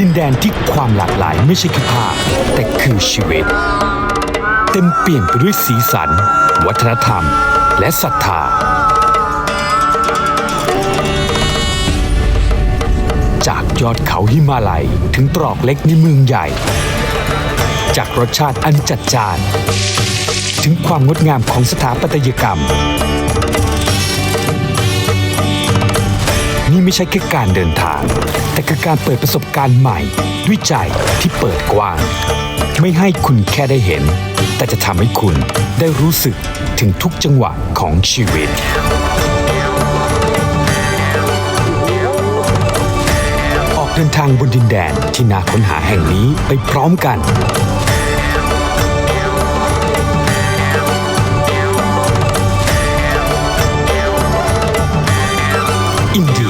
ดินแดนที่ความหลากหลายไม่ใช่แค่ภาพแต่คือชีวิต เต็มเปี่ยมไปด้วยสีสัน วัฒนธรรม และศรัทธา จากยอดเขาหิมาลัยถึงตรอกเล็กในเมืองใหญ่ จากรสชาติอันจัดจ้าน ถึงความงดงามของสถาปัตยกรรม นี่ไม่ใช่แค่การเดินทาง แต่คือการเปิดประสบการณ์ใหม่ ด้วยใจที่เปิดกว้าง ไม่ให้คุณแค่ได้เห็น แต่จะทำให้คุณได้รู้สึกถึงทุกจังหวะของชีวิตออกเดินทางบนดินแดนที่น่าค้นหาแห่งนี้ไปพร้อมกัน อินเดีย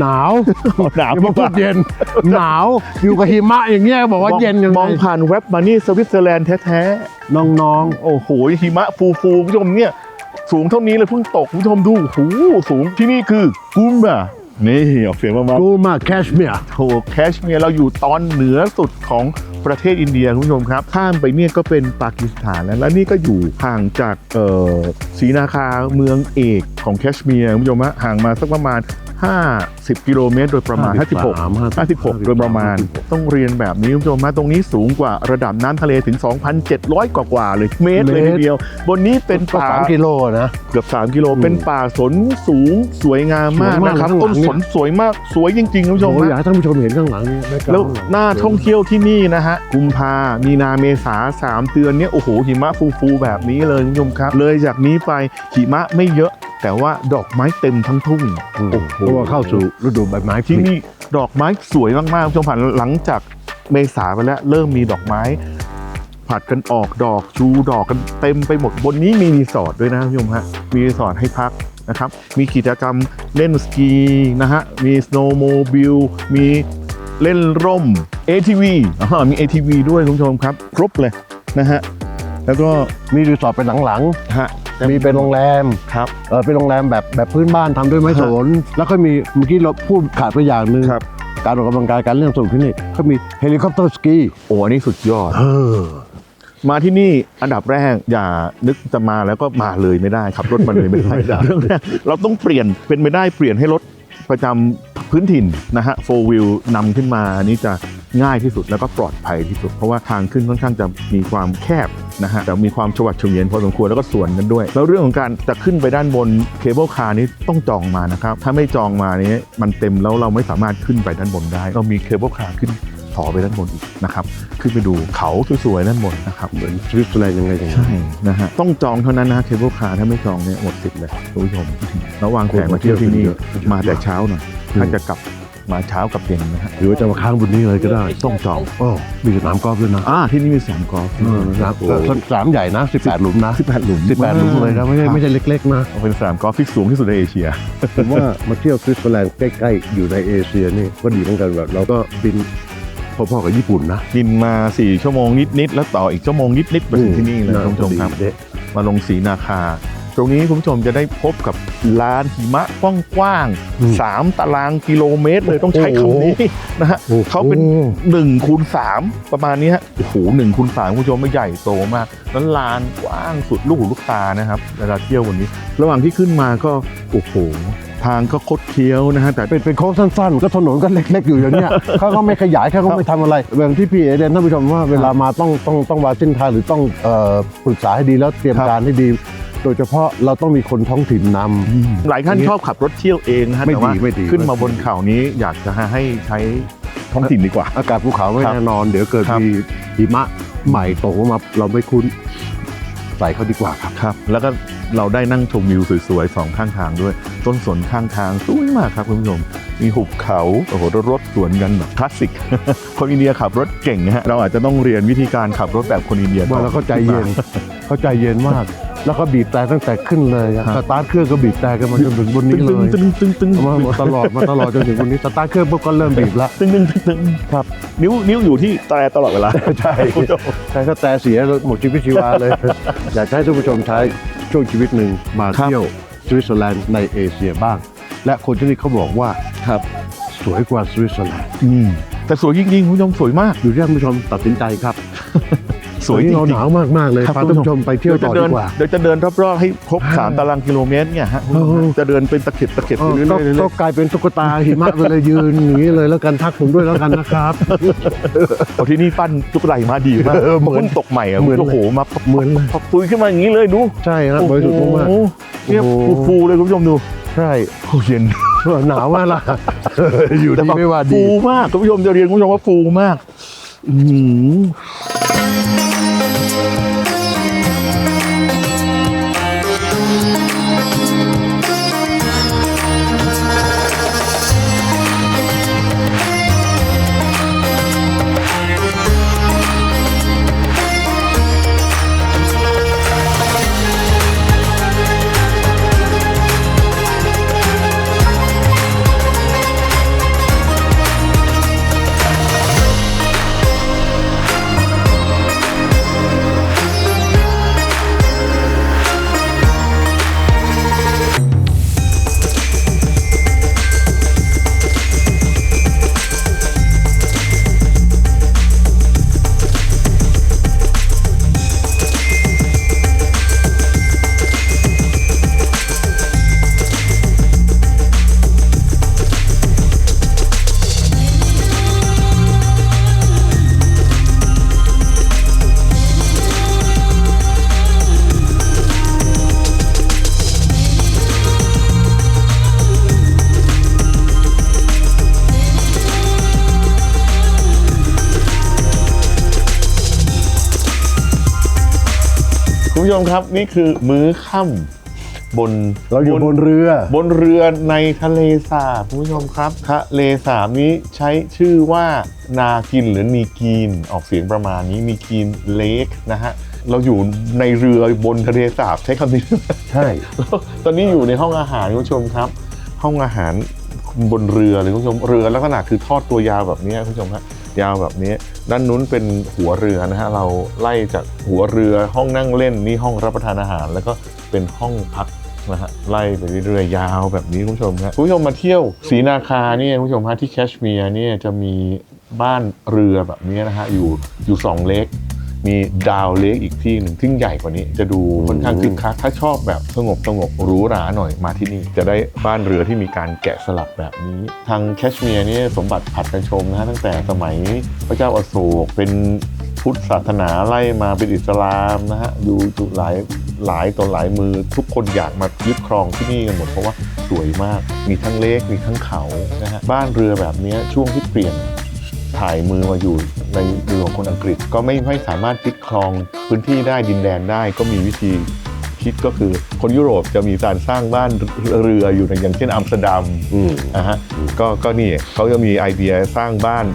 หนาวหนาวอย่ามาพูดเย็น หนาว อยู่กับหิมะอย่างเงี้ยบอกว่าเย็นยังมไงองผ่านเว็บมานี่สวิตเซอร์แลนด์แท้น้องๆ โอ้โหหิมะฟูฟูๆคุณผู้ชมเนี่ย สูงเท่านี้เลยเพิ่งตกคุณผู้ชมดูโอ้โหสูงที่นี่คือกุมะนี่ออกเสียงมาๆกูมาแคชเมียร์โถแคชเมียร์เราอยู่ตอนเหนือสุดของประเทศอินเดียคุณผู้ชมครับ ข้ามไปเนี่ยก็เป็นปากีสถานแล้วแล้วนี่ก็อยู่ห่างจากเอ่อศรีนาคาเมืองเอกของแคชเมียร์คุณผู้ชมฮะห่างมาสักประมาณ 50 กิโลเมตร โดยประมาณ 56 56 โดยประมาณ ต้องเรียนแบบนี้คุณผู้ชมมาตรงนี้สูงกว่าระดับน้ำทะเลถึง 2,700 กว่ากว่าๆเลยเมตรเลยทีเดียว บนนี้เป็นก็ป่าสามกิโลนะเกือบ 3 กิโลอืมเป็นป่าสนสูงสวยงามมากสวยมากนะครับข้างหลัต้นงเนี่สยนสวยมากสวยจริงๆคุณผู้ชมโอ้ยอยากฮะให้ท่านผู้ชมเห็นข้างหลังนี่แบ็คกรแล้วด์ข้งลังหน้าท่องเที่ยวที่นี่นะฮะกุมภามีนาเมษาสามเดือนเนี้ยโอ้โหหิมะฟูๆแบบนี้เลยคุณผู้ชมครับ เลยจากนี้ไปหิมะไม่เยอะแต่ว่าดอกไม้เต็มทั้งทุ่งอืมโอ้โหเพราะว่าเข้าสู่ฤดูใบไม้ผลิที่นี่ดอกไม้สวยมากๆคุณผู้ชมผ่านหลังจากเมษาไปแล้วเริ่มมีดอกไม้ผัดกันออกดอกชูดอกกันเต็มไปหมดบนนี้มีรีสอร์ทด้วยนะคุณผู้ชมฮะมีรีสอร์ทให้พักนะครับ มีกิจกรรมเล่นสกีนะฮะมีสโนว์โมบิลมีเล่นร่ม ATV อ่ามี ATV ด้วยคุณผู้ชมครับ ครบเลยนะฮะแล้วก็มีรีสอร์ทเป็นหลังฮะๆ มีเป็นโรงแรมครับเออเป็นโรงแรมแบบแบบพื้นบ้านทำด้วยไม้สนแล้วก็มีเมื่อกี้เราพูดขาดไปอย่างหนึ่งครับการออกกำลังกายการเล่นสนุกที่นี่เขามีเฮลิคอปเตอร์สกีโอ้อันนี้สุดยอดเออมาที่นี่อันดับแรกอย่านึกจะมาแล้วก็มาเลยไม่ได้ขับรถมาเลยไม่ได้ไม่ได้เรื่องแรกเราต้องเปลี่ยนเป็นไม่ได้เปลี่ยนให้รถประจำพื้นถิ่นนะฮะโฟวิลนำขึ้นมาอันนี้จะง่ายที่สุดแล้วก็ปลอดภัยที่สุด เพราะว่าทางขึ้นค่อนข้างจะมีความแคบ นะฮะแต่มีความชวัดเฉวียนพอสมควรแล้วก็สวนกันด้วย แล้วเรื่องของการจะขึ้นไปด้านบนเคเบิลคาร์นี้ต้องจองมานะครับถ้าไม่จองมานี้มันเต็มแล้วเราไม่สามารถขึ้นไปด้านบนได้ เรามีเคเบิลคาร์ขึ้นต่อไปด้านบนอีกนะครับ ขึ้นไปดูเขาสวยๆด้านบนนะครับ เหมือนสวิตเซอร์แลนด์ยังไงอย่างนั้นใช่นะฮะต้องจองเท่านั้นนะเคเบิลคาร์ถ้าไม่จองเนี่ยหมดสิทธิ์เลยคุณผู้ชมระวางแผนมาเที่ยวที่นี่เยอะมาแต่เช้าหน่อยอืมถ้าจะกลับ มาเช้ากับเย็นนะฮะหรือว่าจะมาค้างบนนี้เลยก็ได้ต้องจองโอ้มีสนามกอล์ฟด้วยนะอ่าที่นี่มีสนามกอล์ฟเออนะครับสนามใหญ่นะ 18 หลุมนะสิบแปดหลุม18 หลุมเลยนะไม่ใช่ไม่ใช่เล็กๆนะ เป็นสนามกอล์ฟที่สูงที่สุดในเอเชีย ผมว่ามาเที่ยวสวิตเซอร์แลนด์ใกล้ๆ อยู่ในเอเชียนี่ก็ดีเหมือนกันแบบเราก็บินพอๆกับญี่ปุ่นนะบินมา 4 ชั่วโมงนิดๆแล้วต่ออีกชั่วโมงนิดๆมาถึงที่นี่เลยคุณผู้ชมครับเด็กมาลงสีนาคา ตรงนี้คุณผู้ชมจะได้พบกับลานหิมะกว้างๆสามตารางกิโลเมตรเลยต้องใช้คำนี้นะฮะโอ้โหเขาเป็น1คูณ3ประมาณนี้ฮะโอ้โหหนึ่งคูณสามคุณผู้ชมไม่ใหญ่โตมากแล้วลานกว้างสุดลูกหูลูกตานะครับเวลาเที่ยววันนี้ ระหว่างที่ขึ้นมาก็โอ้โหทางก็คดเคี้ยวนะฮะแต่เป็นเป็นโค้งสั้นๆ ก็ถนนก็เล็ก ๆ อยู่อย่างเนี้ยเขาก็ไม่ขยายเขาก็ไม่ทำอะไรอย่างที่พี่เอเดนท่านผู้ชมว่าเวลามาต้องต้องต้องวางเส้นทางหรือต้องเอ่อปรึกษาให้ดีแล้วเตรียมครับการให้ดี โดยเฉพาะเราต้องมีคนท้องถิ่นนำ หลายท่านชอบขับรถเที่ยวเองนะฮะไม่แต่ว่าดีไม่ดี ขึ้นมาบนเขานี้อยากจะให้ใช้ท้องถิ่นดีกว่า อากาศภูเขาไม่ครับแน่นอน เดี๋ยวเกิดครับ มีหิมะใหม่ตกลงมาเราไม่คุ้นใส่เขาดีกว่าครับ ครับ แล้วก็เราได้นั่งชมวิวสวยๆสองข้างทางด้วย ต้นสนข้างทางสวยมากครับคุณผู้ชม มีหุบเขาโอ้โหรถสวนกันแบบคลาสสิก คนอินเดียขับรถเก่งนะฮะเราอาจจะต้องเรียนวิธีการขับรถแบบคนอินเดียว่าแล้วก็ใจเย็น เขาใจเย็นมาก แล้วก็บีบแต่ตั้งแต่ขึ้นเลยอะสตาร์ทเครื่องก็บีบแต่กันมาจนถึงบนตึนี้งเลตึงยตึงตึงตึงมามาตลอดมาตลอดจนถึงวันนี้สตาร์ทเครื่องปุ๊บก็เริ่มบีบแล้วตึงตึงตึงตึงครับ นิ้วนิ้วอยู่ที่แตรตลอดเวลาใช่ใช่ถ้าแต่เสียหมดชีวิตชีวาเลย อยากจะให้ท่านผู้ชมใช้ช่วงชีวิตหนึ่งมาครับเที่ยวสวิตเซอร์แลนด์ในเอเชียบ้าง และคนที่นี่เขาบอกว่าครับสวยกว่าสวิตเซอร์แลนด์อืมแต่สวยจริงๆคุณผู้ชมสวยมากอยู่ที่ท่านผู้ชมตัดสินใจครับ สวยจริเรางหนาวมากมากๆเลยครับพาท่านผู้ชมไปเที่ยวต่อดีกว่าเดี๋ยวจะเดินรอบๆให้ครบอ่า3ตารางกิโลเมตรเนี่ยฮะโอ้โหจะเดินเป็นตะเข็บตะเข็บเอไปอเรื่อยก็ๆเรื่ก็อยกลายเป็นตุ๊กตาหิมะไปเลยยืนอย่างนี้เลยแล้วกันทักผมด้วยแล้วกันนะครับๆโอ้ที่นี่ปั้นจุกไหลมาดีมากเออเหมือนเพิ่งตกใหม่อะเหมือนโอ้โหมาเหมือนเลยพอปุยขึ้นมาอย่างนี้เลยดูใช่ครับบริสุทธิ์มากโอ้โหเนี่ยโอ้โหฟูๆเลยคุณผู้ชมดูๆใช่โอ้เย็นหนาวมากล่ะอยู่แต่ดีแบบไม่ว่าดีฟูมากคุณผู้ชมจะเรียนคุณผู้ชมว่าฟูมาก อื ผู้ชมครับนี่คือมื้อค่ำบนเราอยู่บนเรือ บนเรือในทะเลสาบคุณผู้ชมครับทะเลสาบนี้ใช้ชื่อว่านากินหรือนีกีนออกเสียงประมาณนี้นีกีนเลคนะฮะเราอยู่ในเรือบนทะเลสาบใช้คำนี้ใช่แล้วตอนนี้อยู่ในห้องอาหารคุณผู้ชมครับ ห้องอาหารบนเรือเลยคุณผู้ชมเรือลักษณะคือทอดตัวยาวแบบนี้คุณผู้ชมครับ ยาวแบบนี้ ด้านนู้นเป็นหัวเรือนะฮะเราไล่จากหัวเรือห้องนั่งเล่นนี่ห้องรับประทานอาหาร แล้วก็เป็นห้องพักนะฮะไล่ไปเรื่อยๆยาวแบบนี้คุณผู้ชมครับคุณผู้ชมมาเที่ยวศรีนาคาเนี่ยคุณผู้ชมฮะที่แคชเมียร์เนี่ยจะมีบ้านเรือแบบนี้นะฮะอยู่อยู่สองเล็ก มีดาวเล็กอีกที่หนึ่งที่ใหญ่กว่านี้ จะดูค่อนข้างคึกคักถ้าชอบแบบสงบสงบหรูหราหน่อยมาที่นี่ จะได้บ้านเรือที่มีการแกะสลักแบบนี้ ทางแคชเมียร์นี่สมบัติผัดกันชมนะฮะตั้งแต่สมัยพระเจ้าอโศกเป็นพุทธศาสนาไล่มาเป็นอิสลามนะฮะอยู่อยู่หลายหลายต่อหลายมือทุกคนอยากมายึดครองที่นี่กันหมดเพราะว่าสวยมากมีทั้งเลกมีทั้งเขานะฮะบ้านเรือแบบนี้ช่วงที่เปลี่ยน ถ่ายมือมาอยู่ในมือของคนอังกฤษ ก็ไม่ไม่สามารถยึดครองพื้นที่ได้ดินแดนได้ก็มีวิธีคิดก็คือคนยุโรปจะมีการสร้างบ้านเรืออยู่ในอย่างเช่นอัมสเตอร์ดัมอืมนะฮะก็ก็นี่เขาจะมีไอเดียสร้างบ้าน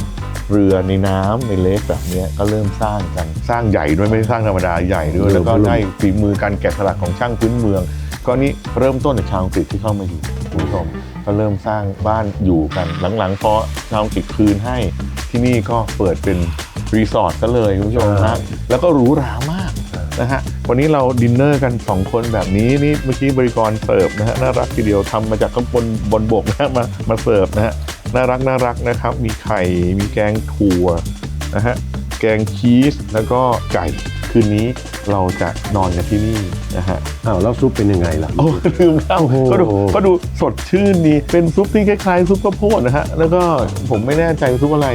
เรือในน้ำในเลคแบบเนี้ยก็เริ่มสร้างกันสร้างใหญ่ด้วยไม่ได้สร้างธรรมดาใหญ่ด้วยแล้วก็ได้ฝีมือการแกะสลักของช่างพื้นเมือง ก็นี่เริ่มต้นจากชาวอังกฤษที่เข้ามาอยู่คุณผู้ชม ก็เริ่มสร้างบ้านอยู่กัน หลังๆพอชาวอังกฤษคืนให้ที่นี่ก็เปิดเป็นรีสอร์ทซะเลยคุณผู้ชมนะแล้วก็หรูหรามากนะฮะวันนี้เราดินเนอร์กัน 2 คนแบบนี้นี่เมื่อกี้บริกรเสิร์ฟนะฮะน่ารักทีเดียวทำมาจากข้างบนบนบกนะฮะมามาเสิร์ฟนะฮะน่ารักน่ารักนะครับ มีไข่มีแกงถั่วนะฮะแกงชีสแล้วก็ไก่ คืนนี้เราจะนอนกันที่นี่นะฮะอ้าวแล้วซุปเป็นยังไงล่ะ โอ้ลืมแล้วโอ้โหก็ดูก็ดูสดชื่นดีเป็นซุปที่คล้ายๆซุปข้าวโพดนะฮะแล้วก็ผมไม่แน่ใจซุปอะไร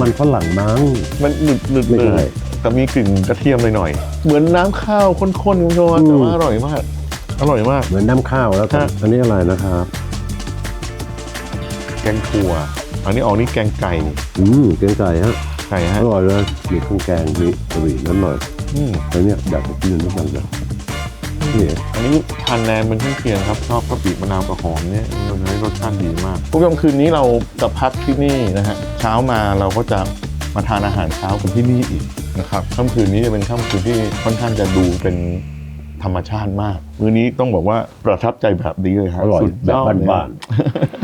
มันฝรั่งมั้ง มันหนึบหนึบไม่เลใช่ ยแต่มีกลิ่นกระเทียมหน่อยๆเหมือนน้ำข้าวข้นๆคุณผู้ชมอืมแต่ว่าอร่อยมากอร่อยมาก เหมือนน้ำข้าวแล้วกันฮะ อันนี้อะไรนะครับ แกงถั่วอันนี้ออกนี่แกงไก่ อืมเกงไก่ฮะ ไก่อฮะร่อยเลยมีเครื่องแกงมีกะหรี่นั้นหน่อยอืมอันเนี้ยอยากจะกินนิดนึงเลยอืมพี่เอ๋อันนี้ทานแนมเป็นเครื่องเคียงครับชอบกะปิมะนาวกับหอมเนี่ยมันให้รสชาติดีมากคุณผู้ชมคืนนี้เราจะพักที่นี่นะฮะเช้ามาเราก็จะมาทานอาหารเช้ากันที่นี่อีกนะครับค่ำคืนนี้จะเป็นค่ำคืนที่ค่อนข้างจะดูเป็นธรรมชาติมาก มื้อนี้ต้องบอกว่าประทับใจแบบนี้เลยครับอร่อยสุดแบบยอดเลยบ้านคุ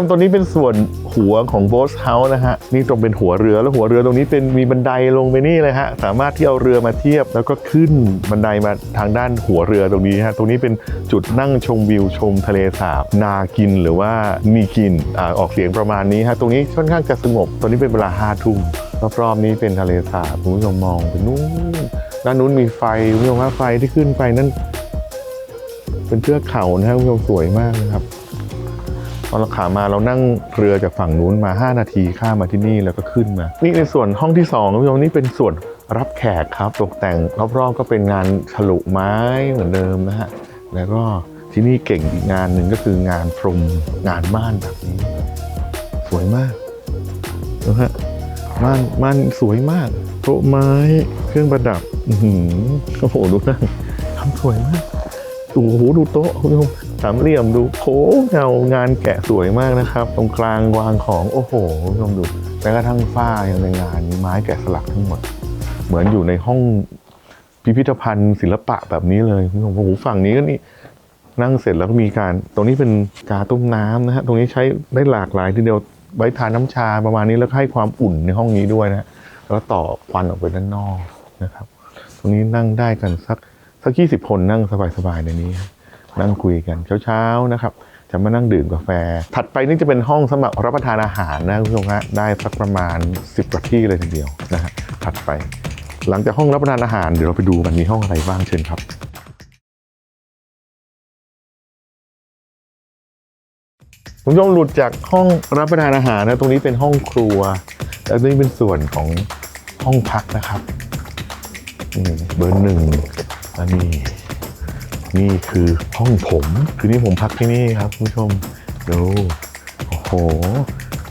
มตรงนี้เป็นส่วนหัวของโบสเฮาส์นะฮะนี่ตรงเป็นหัวเรือแล้วหัวเรือตรงนี้เป็นมีบันไดลงไปนี่เลยฮะสามารถที่เอาเรือมาเทียบ แล้วก็ขึ้นบันไดมาทางด้านหัวเรือตรงนี้ฮะตรงนี้เป็นจุดนั่งชมวิวชมทะเลสาบ นากินหรือว่ามีกินอ่าออกเสียงประมาณนี้ฮะตรงนี้ค่อนข้างจะสงบตอนนี้เป็นเวลาห้าทุ่มรอบๆนี้เป็นทะเลสาบคุณผู้ชมมองไปนู้นด้านนู้นมีไฟคุณผู้ชมว่าไฟที่ขึ้นไปนั้นเป็นเทือกเขานะฮะคุณผู้ชมสวยมากนะครับ ตอนเราขามาเรานั่งเรือจากฝั่งนู้นมา 5 นาทีข้ามมาที่นี่แล้วก็ขึ้นมา นี่ในส่วนห้องที่2คุณผู้ชมนี่เป็นส่วนรับแขกครับ ตกแต่งรอบๆก็เป็นงานฉลุไม้เหมือนเดิมนะฮะแล้วก็ที่นี่เก่งอีกงานหนึ่งก็คืองานพรมงานม่านแบบนี้ สวยมากนะฮะม่านม่านสวยมากโต๊ะไม้เครื่องประดับ อือโอ้โหดูนั่งทำสวยมากโอ้โหดูโต๊ะคุณผู้ชม สามเหลี่ยมดูโค้งเงางานแกะสวยมากนะครับ ตรงกลางวางของโอ้โหคุณผู้ชมดูแม้กระทั่งฝ้ายังเป็นงานไม้แกะสลักทั้งหมด เหมือนอยู่ในห้องพิพิธภัณฑ์ ศิลปะแบบนี้เลยคุณผู้ชมโอ้โหฝั่งนี้ก็นี่นั่งเสร็จแล้วก็มีการ ตรงนี้เป็นกาต้มน้ำนะฮะตรงนี้ใช้ได้หลากหลายทีเดียวไว้ทานน้ำชาประมาณนี้แล้วให้ความอุ่นในห้องนี้ด้วยนะแล้วต่อควันออกไปด้านนอกนะครับ ตรงนี้นั่งได้กันสักสักยี่สิบคนนั่งสบายๆในนี้ครับ นั่งคุยกันเช้าๆนะครับจะมานั่งดื่มกาแฟ ถัดไปนี่จะเป็นห้องสำหรับรับประทานอาหารนะคุณผู้ชมฮะได้สักประมาณ 10กว่าที่เลยทีเดียวนะฮะถัดไป หลังจากห้องรับประทานอาหารเดี๋ยวเราไปดูกันมีห้องอะไรบ้างเชิญครับคุณผู้ชมหลุดจากห้องรับประทานอาหารนะตรงนี้เป็นห้องครัว แล้วนี่เป็นส่วนของห้องพักนะครับนี่เบอร์หนึ่งและนี่ นี่คือห้องผม คือนี่ผมพักที่นี่ครับคุณผู้ชมดูโอ้โห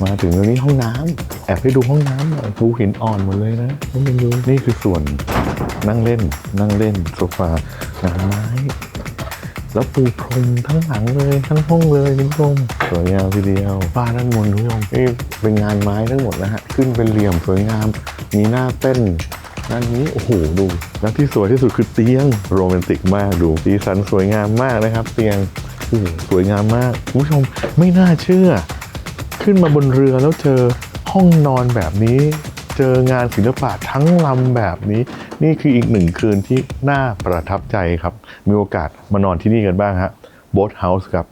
มาถึงตรงนี้ห้องน้ำแอบไปดูห้องน้ำหน่อยภูหินอ่อนหมดเลยนะนี่มันดูนี่คือส่วนนั่งเล่น นั่งเล่นโซฟางานไม้ แล้วปูพรมทั้งหลังเลย ทั้งห้องเลยคุณผู้ชมสวยงามทีเดียวฝ้าด้านบนคุณผู้ชมนี่เป็นงานไม้ทั้งหมดนะฮะขึ้นเป็นเหลี่ยมสวยงามมีหน้าเต้น ด้านนี้โอ้โหดูแล้วที่สวยที่สุดคือเตียงโรแมนติกมากดูสีสันสวยงามมากนะครับ เตียงโอ้สวยงามมากคุณผู้ชมไม่น่าเชื่อ ขึ้นมาบนเรือแล้วเจอห้องนอนแบบนี้ เจองานศิลปะทั้งลำแบบนี้ นี่คืออีกหนึ่งคืนที่น่าประทับใจครับ มีโอกาสมานอนที่นี่กันบ้างฮะโบ๊ทเฮาส์ครับ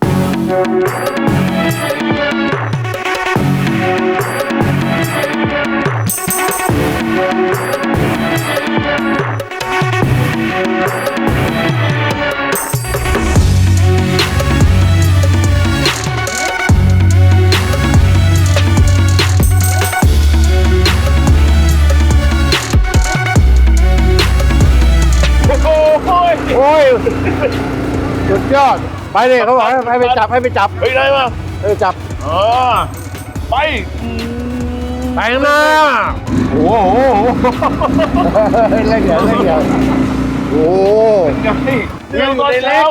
ยอด ไปเลยเขาบอกให้ให้ไปจับให้ไปจับเฮ้ยได้มาให้ไปจับอ๋อไปไปข้างหน้าโอ้โหเล่นเดียวเล่นเดียวโอ้โหไงวิวตอนเช้า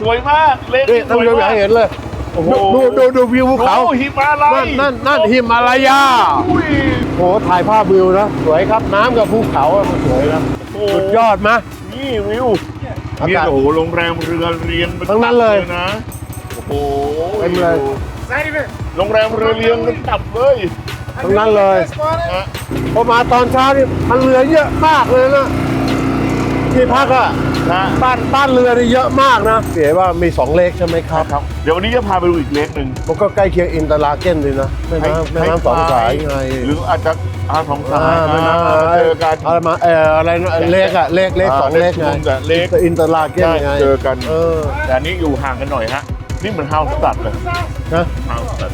สวยมากเล็กนี่ท่านผู้ชมอยากให้เห็นเลยโอ้โห ดูดูดูวิวภูเขา โอ้หิมาลัยนั่นนั่นนั่นหิมาลายา อุ้ยโอ้โหถ่ายภาพวิวนะ สวยครับน้ำกับภูเขาอะมันสวยนะโอ้สุดยอดมะนี่วิว อากาศเนี่ยโอ้โหโรงแรมเรือเรียนป็ทั้งนั้นเลยตับนะ โอ้โหเต็มเลย โรงแรมเรือเรียงเป็นตับเลยทั้งนั้นเลยฮะพอมาตอนเช้านี่มันเรือเยอะมากเลยนะที่พักอะนะบ้านบ้านเรือนี่เยอะมากนะเสียว่ามีสองเลกใช่ไหมครับ ครับ เดี๋ยววันนี้จะพาไปดูอีกเลกหนึ่งมันก็ใกล้เคียงอินเตอร์ลาเกนเลยนะแม่น้ำแม่น้ำสองสายไง หรืออาจจะ อาสองสาอ่ายแม่น้ำมาเจอกันอะไรมาเอออะไรนะเลกอะเลกเลกสองเลกไงกับเลกอินเตอร์ลาเกนได้ไงเจอกันเออแต่อันนี้อยู่ห่างกันหน่อยฮะนี่เหมือนฮาวสตัดเลยนะฮาวสตัด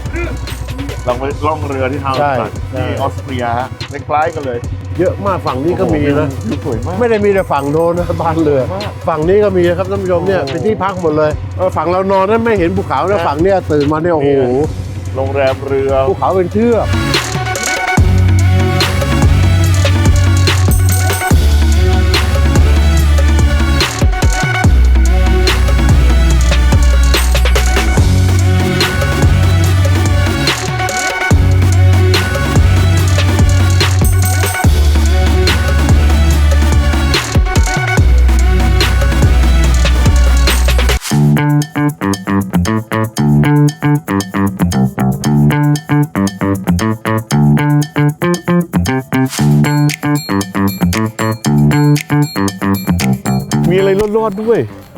ลองไปล่องเรือที่ฮาวสใช่ตัดใช่ที่ออสเตรียฮะคล้ายๆกันเลย เยอะมากฝั่งนี้ก็มีนะวิวสวยมากไม่ได้มีแต่ฝั่งโน้นนะบ้านเรือ ฝั่งนี้ก็มีนะครับท่านผู้ชมเนี่ยเป็นที่พักหมดเลยเออฝั่งเรานอนนั้นไม่เห็นภูเขานะฝั่งเนี้ยตื่นมาเนี่ยโอ้โหโรงแรมเรือภูเขาเป็นเชือก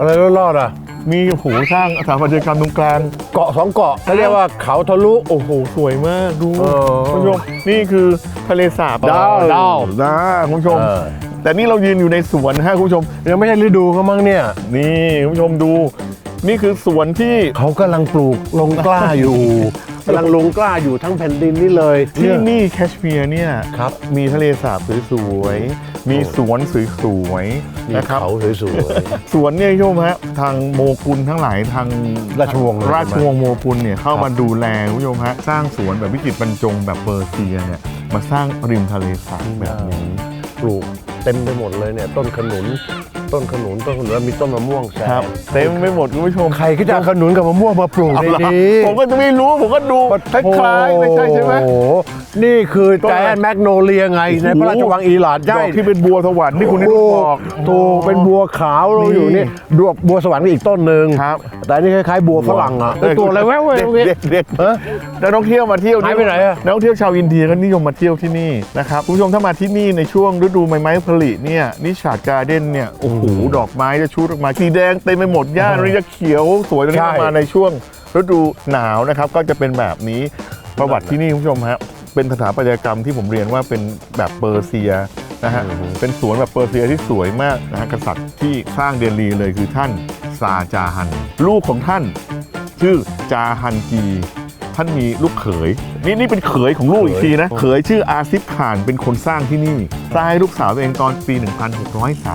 อะไรรอดๆอะ มีโอ้โหสร้างสถาปัตยกรรมตรงกลางเกาะสองเกาะเขาเรียกว่าเขาทะลุ โอ้โห สวยมากดูเออคุณผู้ชมนี่คือทะเลสาบดาวดาวนะคุณผู้ชม เออ แต่นี่เรายืนอยู่ในสวนนะฮะคุณผู้ชม ยังไม่ใช่ฤดูเขามั้งเนี่ย นี่คุณผู้ชมดู นี่คือสวนที่ เขากำลังปลูกลงกล้าอยู่ กำลังลงกล้าอยู่ทั้งแผ่นดินนี่เลยที่เนี่ยนี่แคชเมียร์เนี่ยครับ มีทะเลสาบสวยๆ มีสวนสวยๆมีนะครับ เขาสวยสวนเนี่ยคุณผู้ชมฮะทางโมกุลทั้งหลายทางราชวงศ์ราชวงศ์โมกุลเนี่ยเข้าครับมาดูแลคุณผู้ชมฮะสร้างสวนแบบวิจิตรบรรจงแบบเปอร์เซียเนี่ยมาสร้างริมทะเลสาบแบบนี้ๆปลูกเต็มไปหมดเลยเนี่ยต้นขนุน ต้นขนุนต้นขนุนแล้วมีต้นมะม่วงแซครับมเต็มไปหมดคุณผู้ชมใครก็จะเอาขนุนกับมะม่วงมาปลูกเอาในละนี้ ผมก็จะไม่รู้ผมก็ดูคล้ายๆไม่ใช่ใช่ไหม โอ้โหนี่คือต้นแจอะไร นแมกโนเลียไง ในพระราชวังอีหลาดดใช่อกที่เป็นบัวสวรรค์ที่คุณนิรุตบอก ถูกเป็นบัวขาวเราอยู่นี่นี่ดวกบัวสวรรค์ก็อีกต้นหนึ่งครับ แต่อันนี่คล้ายๆบัวฝรั่งอะเป็นตัวอะไรแว่วๆเด็ดตรงนี้เด็ดเด็ดฮะนักท่องเที่ยวมาเที่ยวหายไปไหนอะ นักท่องเที่ยวชาวอินเดียก็นิยมมาเที่ยวที่นี่นะครับคุณผู้ชมถ้ามาที่นี่ในช่วงฤดูใบไม้ผลิเนี่ยนิชาดการ์เด้นเนี่ยโอ้โหดอกไม้จะชูดออกมาสีแดงเต็มไปหมดหญ้านี่จะเขียวสวยตอนนี้ใช่ มาในช่วงฤดูหนาวนะครับ ก็จะเป็นแบบนี้ประวัติที่นี่คุณผู้ชมฮะเป็นสถาปัตยกรรมที่ผมเรียนว่าเป็นแบบเปอร์เซียนะฮะเป็นสวนแบบเปอร์เซียที่สวยมากนะฮะกษัตริย์ที่สร้างเดลีเลยคือท่านซาจาฮัน ลูกของท่าน ชื่อจาฮันกี ท่านมีลูกเขย นี่นี่เป็นเขยของลูกอีกทีนะ เขยชื่ออาซิฟขานเป็นคนสร้างที่นี่สร้างให้ลูกสาวตัวเองตอนปี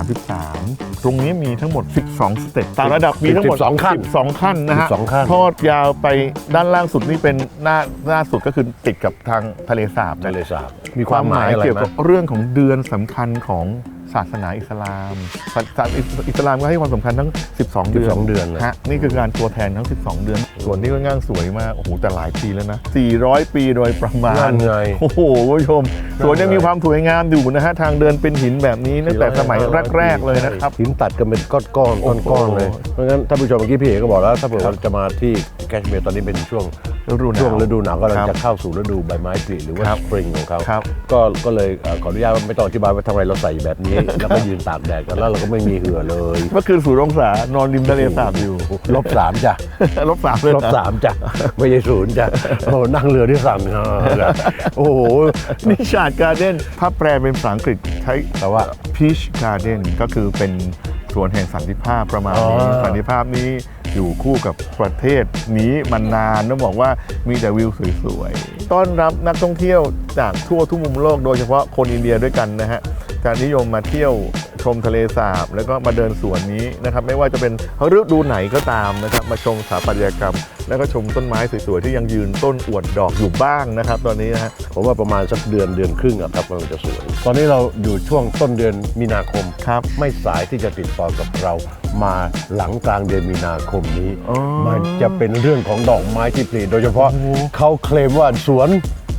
1633 ตรงนี้มีทั้งหมด 12 สเต็ปตามระดับมีทั้งหมด12ขั้น12ขั้นนะฮะ12ขั้น ทอดยาวไปด้านล่างสุดนี่เป็นหน้าหน้าสุดก็คือติดกับทางทะเลสาบนะ ทะเลสาบมีความหมายอะไรเกี่ยวไหม กับเรื่องของเดือนสำคัญของ ศาสนาอิสลามศาสนาอิสลามก็ให้ความสำคัญทั้ง 12 เดือน12เดือนนะฮะนี่คือการตัวแทนทั้ง 12 เดือน ส่วนนี้ก็ง่างสวยมาก โอ้โห แต่หลายปีแล้วนะ 400 ปีโดยประมาณนั่นไง โอ้โหคุณผู้ชม สวนยังมีความสวยงามอยู่นะฮะ ทางเดินเป็นหินแบบนี้ตั้งแต่สมัยแรก ๆ เลยนะครับ หินตัดกันเป็นก้อนๆก้อนโอ้โหก้อนๆเลย เพราะงั้นท่านผู้ชมเมื่อกี้พี่เอกก็บอกแล้ว ถ้าเผื่อว่าจะมาที่แคชเมียร์ตอนนี้เป็นช่วง ฤดูหนาวช่วงฤดูหนาวกำลังครับจะเข้าสู่ฤดูใบไม้ผลิหรือว่าครับสปริงของเขาครับก็ก็เลยเอ่อขออนุญาตว่าไม่ต้องอธิบายว่าทำไมเราใส่แบบนี้ แล้วก็ยืนตากแดดกันแล้วเราก็ไม่มีเหงื่อเลยเมื่อคืนศูนย์องศานอนริมทะเลสาบอยู่ลบสามจ้ะลบสามเลยลบสามจ้ะไม่ใช่ศูนย์จ้ะโอ้โหนั่งเรือที่สั่นเออโอ้โหนิชาดการ์เด้นถ้าแปลเป็นภาษาอังกฤษใช้แต่ว่า Peach Garden ก็คือเป็น สวนแห่งสันติภาพประมาณนี้อ๋อสันติภาพนี้อยู่คู่กับประเทศนี้มานานต้องบอกว่ามีแต่วิวสวยๆ ต้อนรับนักท่องเที่ยวจากทั่วทุกมุมโลกโดยเฉพาะคนอินเดียด้วยกันนะฮะการนิยมมาเที่ยว ชมทะเลสาบ แล้วก็มาเดินสวนนี้นะครับไม่ว่าจะเป็นฤดูไหนก็ตามนะครับมาชมสถาปัตยกรรม แล้วก็ชมต้นไม้สวยๆที่ยังยืนต้นอวดดอกอยู่บ้างนะครับ ตอนนี้นะฮะผมว่าประมาณสักเดือนเดือนครึ่งอะครับกำลังจะสวย ตอนนี้เราอยู่ช่วงต้นเดือนมีนาคมครับไม่สายที่จะติดต่อกับเรามาหลังกลางเดือนมีนาคมนี้อ๋อมันจะเป็นเรื่องของดอกไม้ที่ผลิโดยเฉพาะโอ้โหเขาเคลมว่าสวน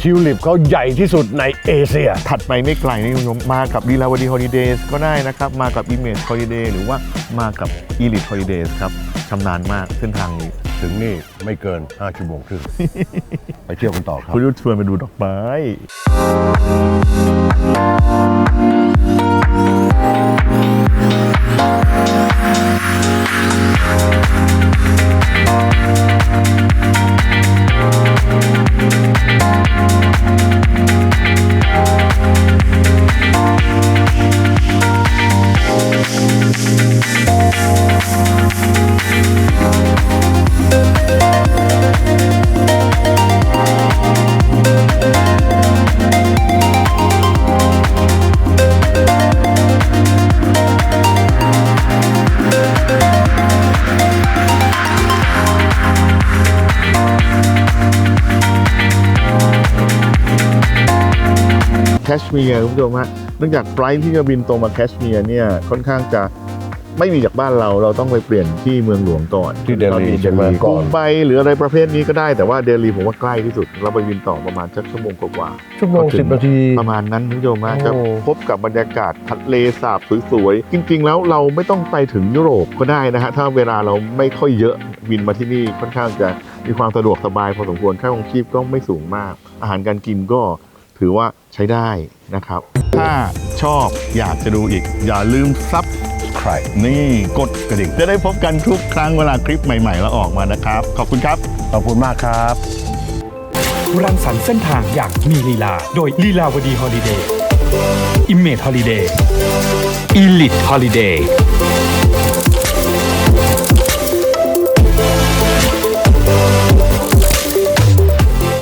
ทิวลิปเขาใหญ่ที่สุดในเอเชีย ถัดไปไม่ไกลนี่คุณผู้ชมมากับลีลาวดีฮอลิเดย์ก็ได้นะครับ มากับอิมเมจฮอลิเดย์หรือว่ามากับอีลิทฮอลิเดย์ครับชำนาญมากเส้นทางนี้ ถึงนี่ไม่เกิน 5 ชั่วโมงครึ่ง ไปเที่ยวกันต่อครับ คุณยุทธชวนไปดูดอกไม้ Thank. เมียร์คุณผู้ชมฮะเนื่องจากไฟลท์ที่จะบินตรงมาแคชเมียร์เนี่ยค่อนข้างจะไม่มีจากบ้านเราเราต้องไปเปลี่ยนที่เมืองหลวงก่อนที่เดลีตใช่ไหมกก่รุองนไปหรืออะไรประเภทนี้ก็ได้แต่ว่าเดลีผมว่าใกล้ที่สุด เราไปบินต่อประมาณสักชั่วโมงกว่าๆชั่วโมงก็ถึสิบนาทีประมาณนั้นคุณผู้ชมฮะโอ้จะพบกับบรรยากาศทะเลสาบสวยๆ จริง ๆ แล้วเราไม่ต้องไปถึงยุโรปก็ได้นะฮะถ้าเวลาเราไม่ค่อยเยอะบินมาที่นี่ค่อนข้างจะมีความสะดวกสบายพอสมควรค่าของชีพก็ไม่สูงมาก อาหารการกินก็ ถือว่าใช้ได้นะครับ ถ้าชอบอยากจะดูอีก อย่าลืมซับใครนี่กดกระดิ่งจะได้พบกันทุกครั้งเวลาคลิปใหม่ๆแล้วออกมานะครับ ขอบคุณครับ ขอบคุณมากครับรังสรรค์เส้นทางอย่างมีลีลา โดยลีลาวดีฮอลิเดย์อิมเมจฮอลิเดย์อีลิทฮอลิเดย์